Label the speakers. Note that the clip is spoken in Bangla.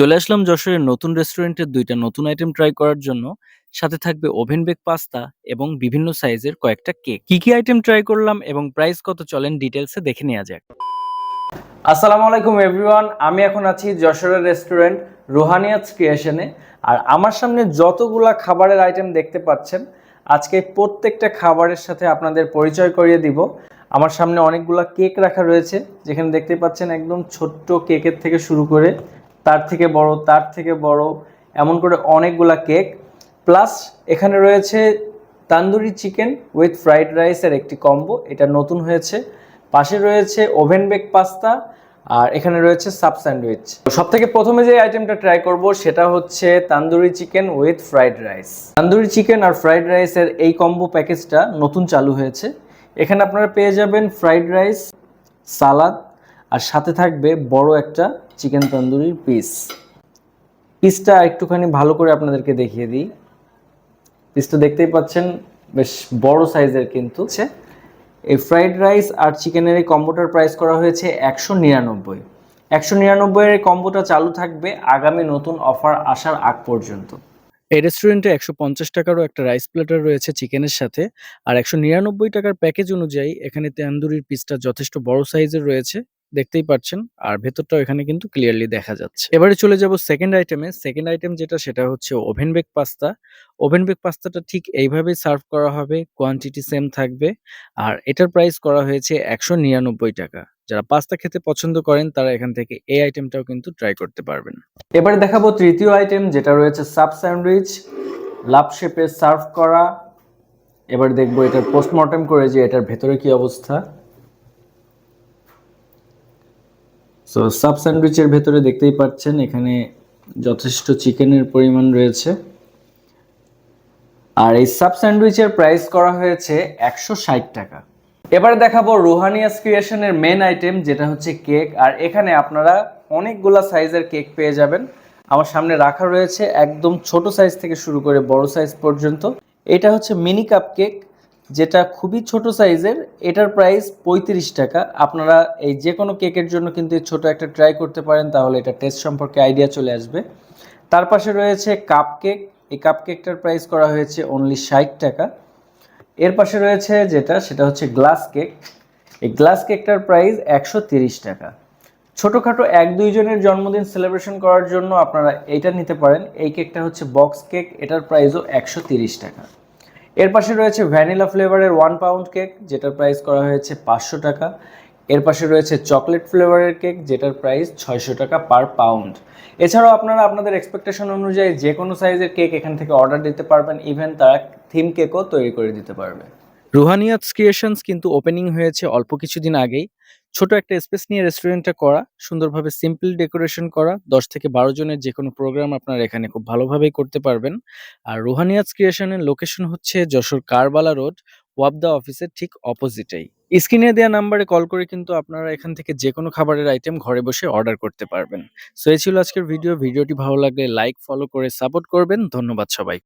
Speaker 1: চলে আসলাম যশোরের নতুন রেস্টুরেন্টের দুইটা নতুন আইটেম ট্রাই করার জন্য। সাথে থাকবে ওভেন বেক পাস্তা এবং বিভিন্ন সাইজের কয়েকটা কেক কি কি আইটেম ট্রাই করলাম এবং প্রাইস কত চলেন ডিটেলসে দেখে নেওয়া যাক।
Speaker 2: আসসালামু আলাইকুম এভরিওয়ান আমি এখন আছি যশোরের রেস্টুরেন্ট রোহানিয়াজ ক্রিয়েশনে আর আমার সামনে যতগুলা খাবারের আইটেম দেখতে পাচ্ছেন, আজকে প্রত্যেকটা খাবারের সাথে আপনাদের পরিচয় করিয়ে দিব। আমার সামনে অনেকগুলা কেক রাখা রয়েছে, যেখানে দেখতে পাচ্ছেন একদম ছোট্ট কেকের থেকে শুরু করে তার থেকে বড়, তার থেকে বড়, এমন করে অনেকগুলা কেক। প্লাস এখানে রয়েছে তান্দুরি চিকেন উইথ ফ্রাইড রাইসের একটি কম্বো, এটা নতুন হয়েছে। পাশে রয়েছে ওভেন বেক পাস্তা, আর এখানে রয়েছে সাব স্যান্ডউইচ। সব থেকে প্রথমে যে আইটেমটা ট্রাই করব সেটা হচ্ছে tandoori chicken with fried rice. Tandoori chicken R fried রাইসের এই কম্বো প্যাকেজটা নতুন চালু হয়েছে। এখানে আপনারা পেয়ে যাবেন ফ্রাইড রাইস, সালাদ, আর সাথে থাকবে বড় একটা চিকেন তন্দুরির পিস পিসটা একটুখানি ভালো করে আপনাদেরকে দেখিয়ে দিই। পিসটা দেখতেই পাচ্ছেন বেশ বড় সাইজের কিন্তু। হচ্ছে এই ফ্রাইড রাইস আর চিকেনের এই কম্বোটার প্রাইস করা হয়েছে একশো নিরানব্বই। একশো নিরানব্বইয়ের এই কম্বোটা চালু থাকবে আগামী নতুন অফার আসার আগ পর্যন্ত।
Speaker 1: এই রেস্টুরেন্টে একশো পঞ্চাশ টাকারও একটা রাইস প্লেটার রয়েছে চিকেনের সাথে আর একশো নিরানব্বই টাকার প্যাকেজ অনুযায়ী এখানে তান্দুরির পিসটা যথেষ্ট বড় সাইজের রয়েছে। দেখতেই পাচ্ছেন আর ভেতরটাও এখানে কিন্তু ক্লিয়ারলি দেখা যাচ্ছে। এবারে চলে যাব সেকেন্ড আইটেমে সেকেন্ড আইটেম যেটা, সেটা হচ্ছে oven bake pasta oven bake পাস্তাটা ঠিক এইভাবেই সার্ভ করা হবে। কোয়ান্টিটি সেম থাকবে। আর এটার প্রাইস করা হয়েছে একশো নিরানব্বই টাকা। যারা পাস্তা খেতে পছন্দ করেন, তারা এখান থেকে এই আইটেমটাও কিন্তু ট্রাই করতে পারবেন।
Speaker 2: এবারে দেখাবো তৃতীয় আইটেম যেটা রয়েছে সাব স্যান্ডউইচ লাভ শেপে সার্ভ করা। এবার দেখব এটার পোস্টমর্টম করে যে এটার ভেতরে কি অবস্থা। সো সাব স্যান্ডউইচের ভেতরে দেখতেই পাচ্ছেন, এখানে যথেষ্ট চিকেনের পরিমাণ রয়েছে। আর এই সাব স্যান্ডউইচের প্রাইস করা হয়েছে একশো ষাট টাকা। এবারে দেখাবো রোহানিয়াস ক্রিয়েশনের মেন আইটেম যেটা হচ্ছে কেক আর এখানে আপনারা অনেকগুলা সাইজের কেক পেয়ে যাবেন। আমার সামনে রাখা রয়েছে একদম ছোট সাইজ থেকে শুরু করে বড় সাইজ পর্যন্ত। এটা হচ্ছে মিনি কাপ কেক যেটা খুবই ছোট সাইজের, এটার প্রাইস পঁয়ত্রিশ টাকা। আপনারা এই যে কোনো কেকের জন্য কিন্তু ছোট একটা ট্রাই করতে পারেন, তাহলে এটা টেস্ট সম্পর্কে আইডিয়া চলে আসবে। তার পাশে রয়েছে কাপ কেক এই কাপ কেকটার প্রাইস করা হয়েছে অনলি ষাট টাকা। এর পাশে রয়েছে যেটা, সেটা হচ্ছে গ্লাস কেক এই গ্লাস কেকটার প্রাইস একশো টাকা। ছোটোখাটো এক দুইজনের জন্মদিন সেলিব্রেশন করার জন্য আপনারা এইটা নিতে পারেন। এই কেকটা হচ্ছে বক্স কেক এটার প্রাইসও একশো টাকা। এর পাশে রয়েছে ভ্যানিলা ফ্লেভারের ওয়ান পাউন্ড কেক যেটার প্রাইস করা হয়েছে পাঁচশো টাকা। এর পাশে রয়েছে চকলেট ফ্লেভারের কেক যেটার প্রাইস ছয়শো টাকা পার পাউন্ড এছাড়াও আপনারা আপনাদের এক্সপেকটেশন অনুযায়ী যে কোনো সাইজের কেক এখান থেকে অর্ডার দিতে পারবেন ইভেন তারা থিম কেকও তৈরি করে দিতে পারবে।
Speaker 1: রুহানিয়াত ক্রিয়েশনস কিন্তু ওপেনিং হয়েছে অল্প কিছুদিন আগেই। ছোট একটা স্পেস নিয়ে রেস্টুরেন্টটা করা, সুন্দরভাবে সিম্পল ডেকোরেশন করা, দশ থেকে বারো জনের যে কোনো প্রোগ্রাম আপনারা এখানে খুব ভালোভাবেই করতে পারবেন। আর রুহানিয়াত ক্রিয়েশনের লোকেশন হচ্ছে যশোর কারবালা রোড ওয়াবদা অফিসের ঠিক অপোজিটেই স্ক্রিনে দেওয়া নাম্বারে কল করে কিন্তু আপনারা এখান থেকে যে কোনো খাবারের আইটেম ঘরে বসে অর্ডার করতে পারবেন। সো এই ছিল আজকের ভিডিও ভিডিওটি ভালো লাগলে লাইক ফলো করে সাপোর্ট করবেন। ধন্যবাদ সবাই